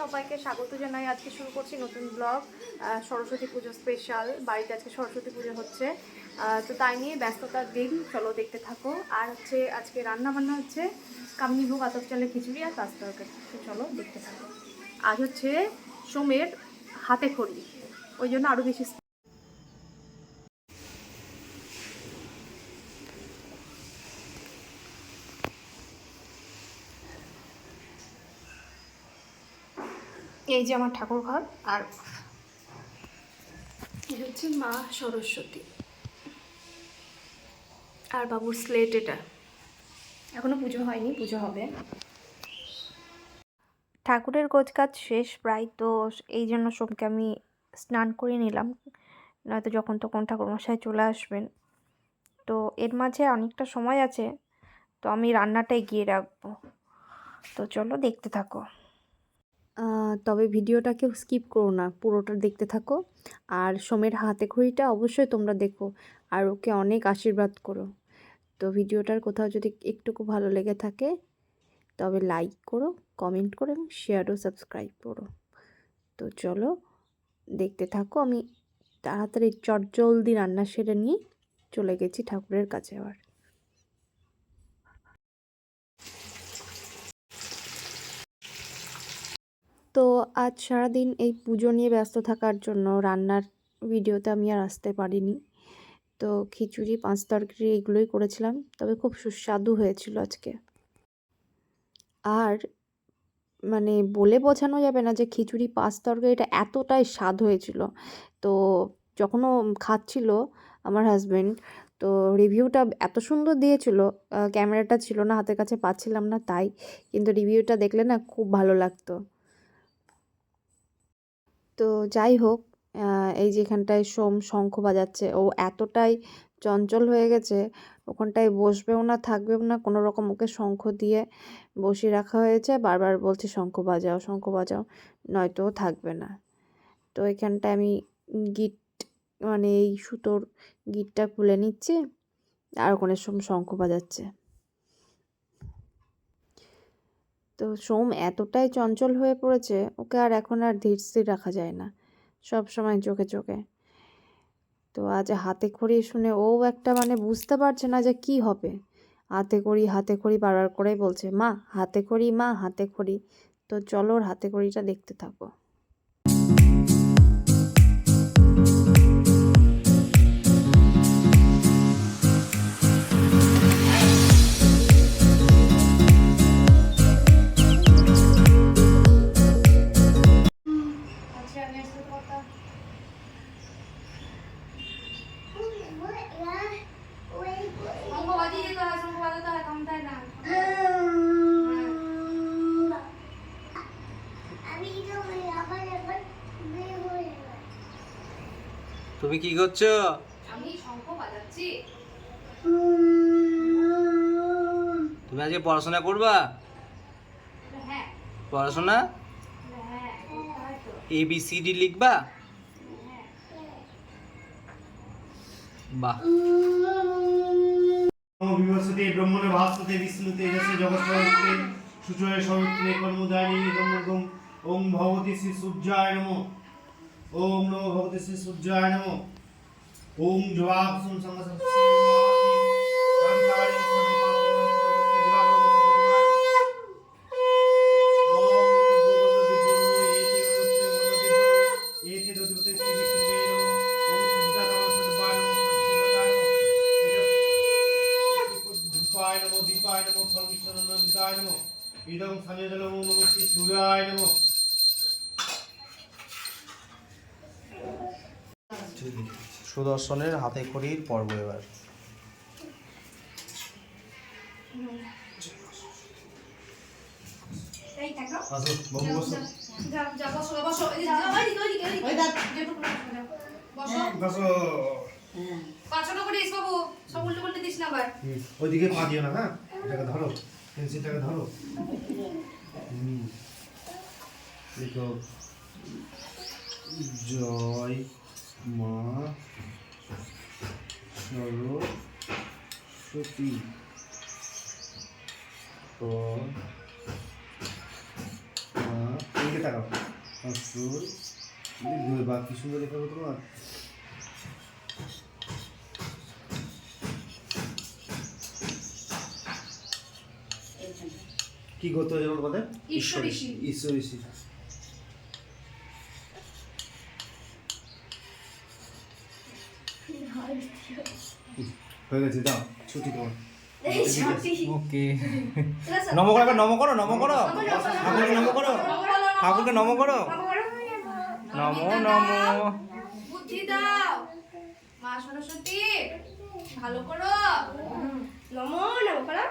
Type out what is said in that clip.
সবাইকে স্বাগত জানাই। আজকে শুরু করছি নতুন ব্লগ সরস্বতী পুজো স্পেশাল বাড়িতে আজকে সরস্বতী পুজো হচ্ছে। তো তাই নিয়ে ব্যস্ততার দিন, চলো দেখতে থাকো। আর হচ্ছে আজকে রান্না বান্না হচ্ছে কামনি ভোগ আতপ চালের খিচুড়ি আর পাঁচ তরকারি। চলো দেখতে থাকো। আজ হচ্ছে সোমের হাতে খড়ি, ওই জন্য আরও বেশি এই যে আমার ঠাকুর ঘর আর এই হচ্ছে মা সরস্বতী। আর বাবুর স্লেট এটা। এখনও পুজো হয়নি পুজো হবে। ঠাকুরের কাজ শেষ প্রায় তো এই জন্য সবকে আমি স্নান করে নিলাম। নয়তো যখন তখন ঠাকুরমশাই চলে আসবেন। তো এর মাঝে অনেকটা সময় আছে তো আমি রান্নাটা এগিয়ে রাখব। তো চলো দেখতে থাকো। তবে ভিডিওটা কেউ স্কিপ করো না, পুরোটা দেখতে থাকো। আর সোমের হাতে ঘড়িটা অবশ্যই তোমরা দেখো, আর ওকে অনেক আশীর্বাদ করো। তো ভিডিওটার কোথাও যদি একটুকু ভালো লেগে থাকে, তবে লাইক করো, কমেন্ট করো এবং শেয়ারও সাবস্ক্রাইব করো। তো চলো, দেখতে থাকো, আমি তাড়াতাড়ি চটজলদি রান্না সেরে নিয়ে চলে গেছি ঠাকুরের কাছে আবার। তো আজ সারাদিন এই পুজো নিয়ে ব্যস্ত থাকার জন্য রান্নার ভিডিওতে আমি আর আসতে পারিনি। তো খিচুড়ি, পাঁচ তরকারি এগুলোই করেছিলাম। তবে খুব সুস্বাদু হয়েছিল আজকে। আর মানে বলে বোঝানো যাবে না যে খিচুড়ি, পাঁচ তরকারিটা এতটাই স্বাদ হয়েছিল। তো যখনও খাচ্ছিল আমার হাজব্যান্ড তো রিভিউটা এত সুন্দর দিয়েছিল ক্যামেরাটা ছিল না, হাতের কাছে পাচ্ছিলাম না তাই। কিন্তু রিভিউটা দেখলে না খুব ভালো লাগতো। তো যাই হোক এই যে এখানটায় সোম শঙ্খ বাজাচ্ছে, ও এতটাই চঞ্চল হয়ে গেছে, ওখানটায় বসবেও না, থাকবেও না, কোনো রকম ওকে শঙ্খ দিয়ে বসিয়ে রাখা হয়েছে, বারবার বলছে শঙ্খ বাজাও শঙ্খ বাজাও, নয়তো থাকবে না। তো এখানটায় আমি গিট মানে এই সুতোর গিটটা খুলে নিচ্ছি, আর ওখানে সোম শঙ্খ বাজাচ্ছে। তো সোম এতটাই চঞ্চল হয়ে পড়েছে, ওকে আর এখন আর ধীর স্থির রাখা যায় না, সব সময় চোখে চোখে। তো আজ হাতে খড়ি শুনে ও একটা মানে বুঝতে পারছে না যে কি হবে। হাতে খড়ি হাতে খড়ি বারবার করেই বলছে, মা, হাতে খড়ি, মা, হাতে খড়ি। তো চলো ওর হাতে খড়িটা দেখতে থাকো। তুমি কি করছ? আমি শঙ্খ বাজাচ্ছি। তুমি আজকে পড়াশোনা করবা? হ্যাঁ। পড়াশোনা? হ্যাঁ এ বি সি ডি লিখবা? বাহ। ব্রহ্মণে ভাস্বতে বিষ্ণুতে সুচয়ে ওম ভগবতী শ্রী সূর্যায় নমঃ। নমো ভগবতী শ্রী সূর্যায় নমঃ ওম জবাব সুম সংগ এতে দধিপতি শ্রী বিষ্ণুবে নমঃ ওম সিদ্ধারাম সদবায় নমঃ শিবতায় নমঃ ধূপায় উল্টে হাতে না পর্ব এবার। ওইদিকে পা দিও না হ্যাঁ? এটাকে ধরো পেন্সিলটাকে ধরো। হুম। জয় মা সরস্বতী তাকাও বা কি সুন্দর দেখাবো তোমার। কি করতে হবে যেমন কথা ঈশ্বরীশী। ঈশ্বরীশী হয়ে গেছে দাও ছুটি তোমার ওকে। নম করো নম করো নম করো। ঠাকুরকে নম করো। ঠাকুরকে নম করো। নম নম বুদ্ধি দাও। মা সরস্বতী ভালো করো। নমো নমো করো।